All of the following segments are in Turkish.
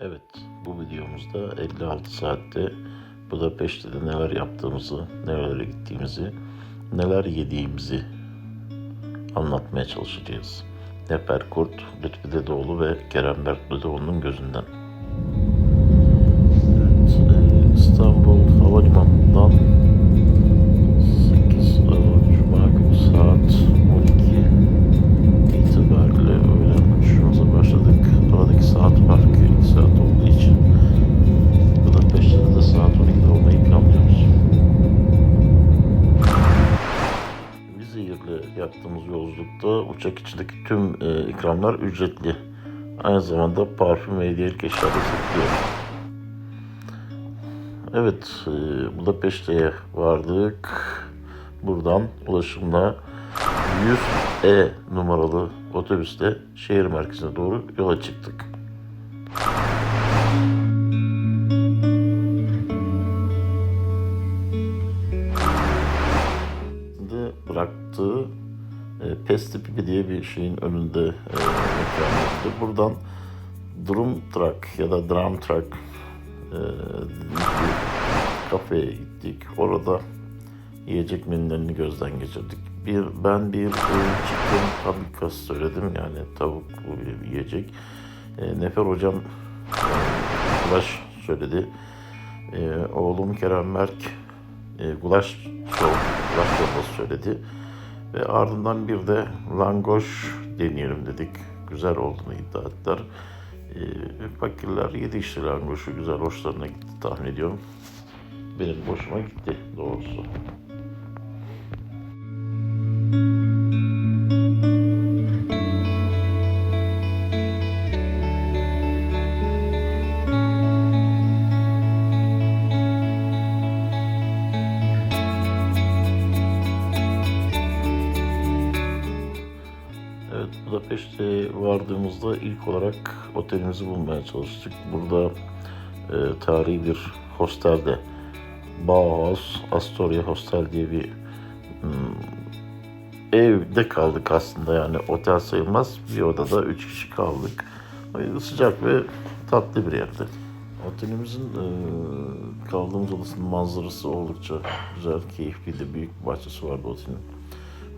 Evet, bu videomuzda 56 saatte Budapeşte'de neler yaptığımızı, nerelere gittiğimizi, neler yediğimizi anlatmaya çalışacağız. Neper Kurt, Lütfi Dedeoğlu ve Kerem Berk Dedeoğlu'nun gözünden. Vizehir'le yaptığımız yolculukta uçak içindeki tüm e, ikramlar ücretli. Aynı zamanda parfüm ve hediyelik eşya da satılıyor. Evet, e, Budapeşte'ye vardık. Buradan ulaşımla 100E numaralı otobüste şehir merkezine doğru yola çıktık. Pesti Pipi diye bir şeyin önünde e, mekanımızdı. Buradan Drum Truck ya da Drum Truck e, kafeye gittik. Orada yiyecek menülerini gözden geçirdik. Bir ben bir chicken paprikas söyledim yani tavuklu bir yiyecek. E, Nefer hocam e, gulaş söyledi. E, oğlum Kerem Berk e, gulaş çor, gulaş söyledi. Ve ardından bir de langoş deneyelim dedik. Güzel olduğunu iddia ettiler. E, fakirler yedi işte langoşu güzel hoşlarına gitti tahmin ediyorum. Benim hoşuma gitti doğrusu. Evet, vardığımızda ilk olarak otelimizi bulmaya çalıştık. Burada e, tarihi bir hostelde Bauhaus Astoria Hostel diye bir hmm, evde kaldık aslında yani otel sayılmaz. Bir odada üç kişi kaldık. Sıcak ve tatlı bir yerdi. Otelimizin e, kaldığımız odasının manzarası oldukça güzel, keyifliydi. Büyük bir bahçesi vardı otelin.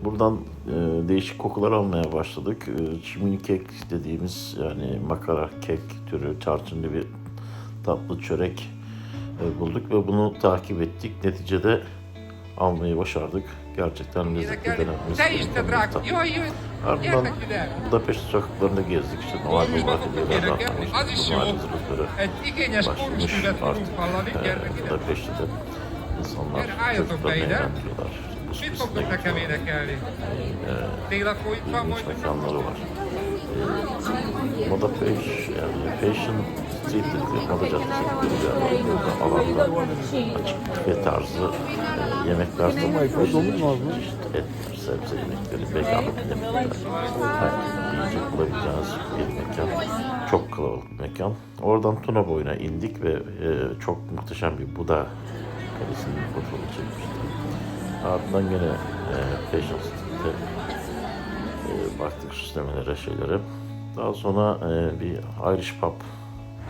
Buradan e, değişik kokular almaya başladık. E, çimini kek dediğimiz yani makara kek türü tarçınlı bir tatlı çörek e, bulduk ve bunu takip ettik. Neticede almayı başardık. Gerçekten lezzetli jaj, Ardından. Budapeşte sokaklarında gezdik. İşte Noel is jó. Noel igényes başlamış artık. e. Budapeşte'de insanlar çocuklarını eğlendiriyorlar. Mit fogtok nekem énekelni? Télapóik van ilginç majd? mekanları var. Ee, Moda Peş, yani Fashion Street dedikleri Moda Caddesi dedikleri bir yer var. Burada alanda açık büfe tarzı e, yemekler satılıyor. İşte et, sebze yemekleri, veganlık yemekler. Herkes yiyecek bulabileceğiniz bir mekan. Çok kalabalık bir mekan. Oradan Tuna boyuna indik ve e, çok muhteşem bir Buda kalesinin fotoğrafını çekmiştik. Ardından gene e, Street'te e, baktık süslemelere, şeylere. Daha sonra e, bir Irish pub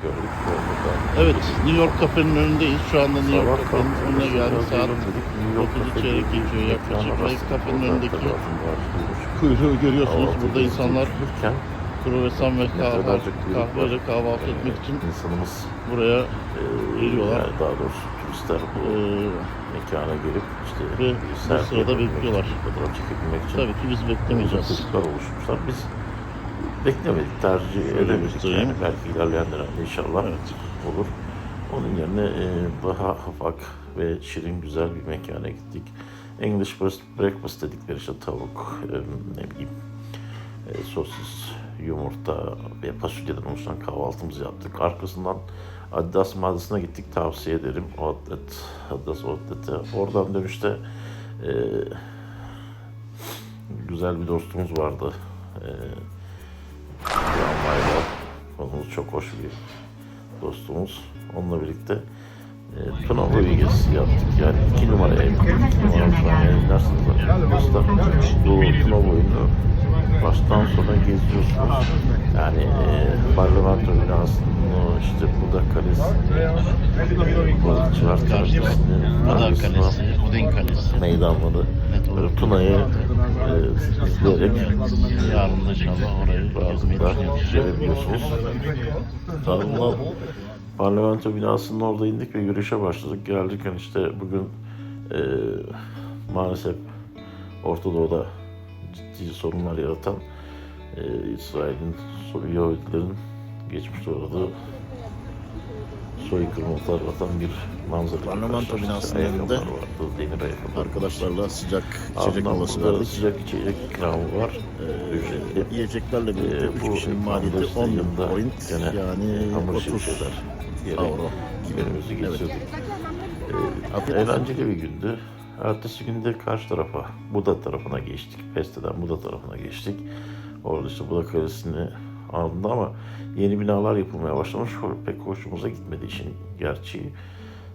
gördük. ve burada Evet, New York kafenin önündeyiz. Şu anda New York kafenin önüne geldik. Saat yiyelim dedik. New York 9'u Cafe çeyrek diye bir geçiyor yaklaşık. Ve aslında. kafenin önündeki kuyruğu görüyorsunuz. Burada insanlar kruvasan ve kahve, kahveyle var. kahvaltı e, etmek için insanımız buraya e, geliyorlar. yani daha doğrusu turistler bu e, mekana gelip işte ve bir bu sırada yapabilmek bekliyorlar. için, Fotoğraf çekebilmek için tabii ki biz beklemeyeceğiz. Çocuklar oluşmuşlar. Biz beklemedik, tercih Şöyle edemedik. göstereyim. Yani belki ilerleyen dönemde inşallah Evet. olur. Onun yerine e, daha ufak ve şirin güzel bir mekana gittik. English breakfast dedikleri işte tavuk, e, ne bileyim e, sosis, yumurta ve fasulyeden oluşan kahvaltımızı yaptık. Arkasından Adidas mağazasına gittik tavsiye ederim. Outlet, Adidas Outlet'e. Oradan dönüşte e, güzel bir dostumuz vardı. E, tramvayda konumuz çok hoş bir dostumuz. Onunla birlikte e, boyu gezisi yaptık. Yani iki numaraya gittik. İki numara sonra yayınlarsınız zaten. Usta. Bu Tuna boyunu baştan sona geziyorsunuz. Yani e, parlamento binasını, işte Balıkçılar Karşıda Çarşısı'nın Ada arkasına Kalesi, Udin Kalesi. meydanları böyle Tuna'yı e, izleyerek Yarın da inşallah orayı rahatlıkla düşünüyoruz. Ardından parlamento binasının orada indik ve yürüyüşe başladık. Gelirken işte bugün e, maalesef Orta Doğu'da ciddi sorunlar yaratan e, İsrail'in, Yahudilerin geçmişte uğradığı soykırımlar yaratan bir manzara. Parlamento binasının önünde. Arkadaşlarla sıcak içecek molası verdik. sıcak içecek ikramı var. Ee, ücretli. Yiyeceklerle birlikte Ee, 3 bu kişinin maliyeti ikramda 10 yanında point gene yani hamur 30 şeyler yiyerek avro. günümüzü geçirdik. Ee, eğlenceli bir gündü. Ertesi günde karşı tarafa, Buda tarafına geçtik. Peste'den Buda tarafına geçtik. Orada işte Buda Kalesi'ni aldı ama yeni binalar yapılmaya başlamış. Pek hoşumuza gitmedi işin gerçeği.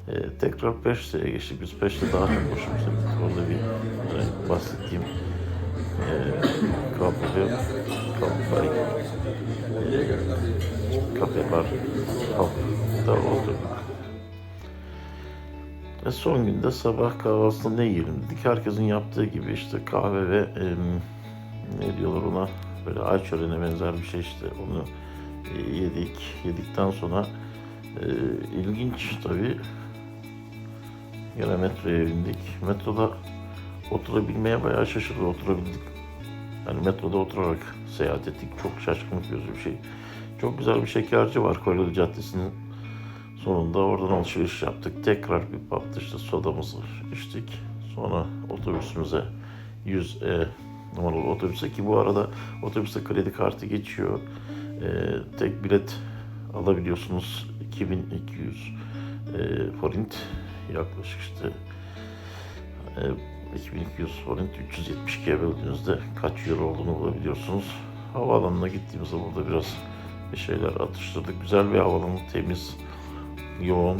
Ee, tekrar Peşte'ye geçtik. Biz Peşte daha çok hoşumuza gitti. Orada bir e, bahsettiğim e, ve kafe e, kafe bar pub'da oturduk. Ve son günde sabah kahvaltısında ne yiyelim dedik. Herkesin yaptığı gibi işte kahve ve em, ne diyorlar ona böyle ay çöreğine benzer bir şey işte onu e, yedik. Yedikten sonra e, ilginç tabii yine metroya bindik. Metroda oturabilmeye bayağı şaşırdık. Oturabildik. Yani metroda oturarak seyahat ettik. Çok şaşkınlık gözü bir şey. Çok güzel bir şekerci var Kolyeli Caddesi'nin sonunda. Oradan alışveriş yaptık. Tekrar bir işte sodamızı içtik. Sonra otobüsümüze 100 e, numaralı otobüse ki bu arada otobüste kredi kartı geçiyor. E, tek bilet alabiliyorsunuz 2200 e, forint yaklaşık işte e, 2200 forint 372'ye böldüğünüzde kaç euro olduğunu bulabiliyorsunuz. Havaalanına gittiğimizde burada biraz bir şeyler atıştırdık. Güzel bir havaalanı, temiz, yoğun.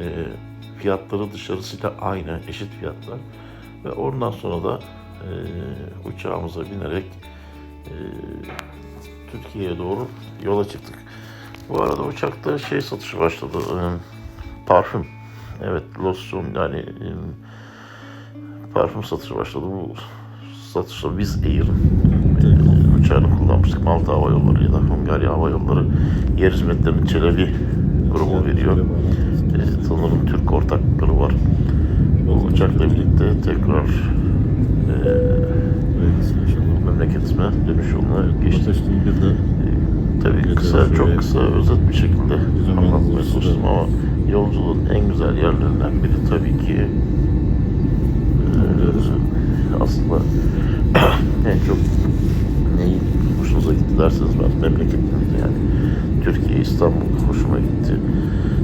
E, fiyatları dışarısıyla aynı, eşit fiyatlar. Ve oradan sonra da e, uçağımıza binerek e, Türkiye'ye doğru yola çıktık. Bu arada uçakta şey satışı başladı. e, parfüm. Evet, losyon yani e, parfüm satışı başladı. Bu satışta Wizz Air e, uçağını kullanmıştık. Malta Hava Yolları ya da Hungarya Hava Yolları yer hizmetlerinin Çelebi grubu veriyor. E, sanırım Türk ortaklıkları var. Bu uçakla birlikte tekrar e, memleketime dönüş yoluna bir de Tabii kısa, çok kısa, özet bir şekilde anlatmaya çalıştım ama yolculuğun en güzel yerlerinden biri tabii ki eee, aslında en çok neyi hoşunuza gitti derseniz ben memleketimizde yani Türkiye, İstanbul hoşuma gitti.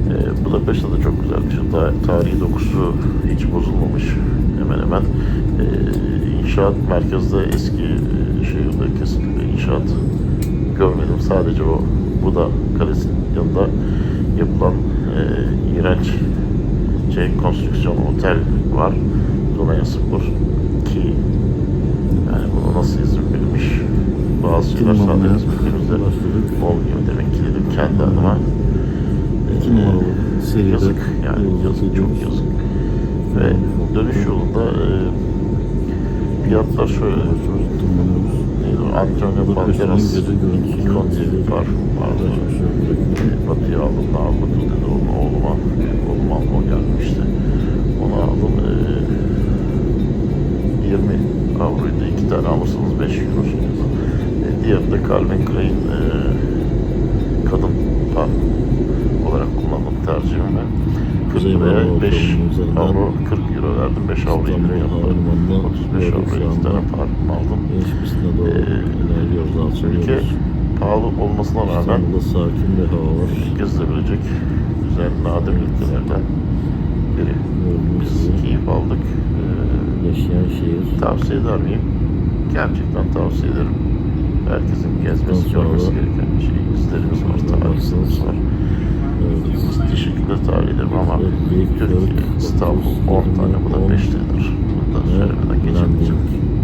Eee Budapeşte de çok güzel bir şey. Ta- tarihi dokusu hiç bozulmamış hemen hemen. Eee inşaat merkezde eski eee, şehirde kesinlikle inşaat görmedim. Sadece o Buda Kalesi'nin yanında yapılan e, iğrenç şey, konstrüksiyon otel var. Donaya Spor ki yani bunu nasıl izin verilmiş bazı şeyler sadece Başladık. olmuyor demek ki dedim kendi adıma. İki numaralı seride Yazık yani yazık çok yazık. Ve dönüş yolunda e, fiyatlar şöyle? Antonio Banderas izledik. parfüm vardı. Şey. Batı'ya aldım da almadım dedi onu oğluma. Oğlum alma gelmişti. Onu aldım. Ee, 20 avroydu. iki tane alırsanız 5 euro. E, diğeri de Calvin Klein e, kadın parfüm 5 Otoyolu'nun üzerinden avro 40 euro verdim. 5 avro indirim. Havalimanı'na 35 doğru avro şu iki tane anda parfüm aldım. Ee, Ülke pahalı olmasına rağmen İstanbul'da sakin bir hava gezilebilecek güzel nadir ülkelerden biri. Biz keyif aldık. Ee, yaşayan şehir. tavsiye eder miyim? Gerçekten tavsiye ederim. Herkesin gezmesi, görmesi gereken bir şey. İzlerimiz var, tarihimiz var teşekkürler tarihidir ama Türkiye, İstanbul 10 tane bu da 5 tanedir. Bunu da söylemeden geçemeyeceğim.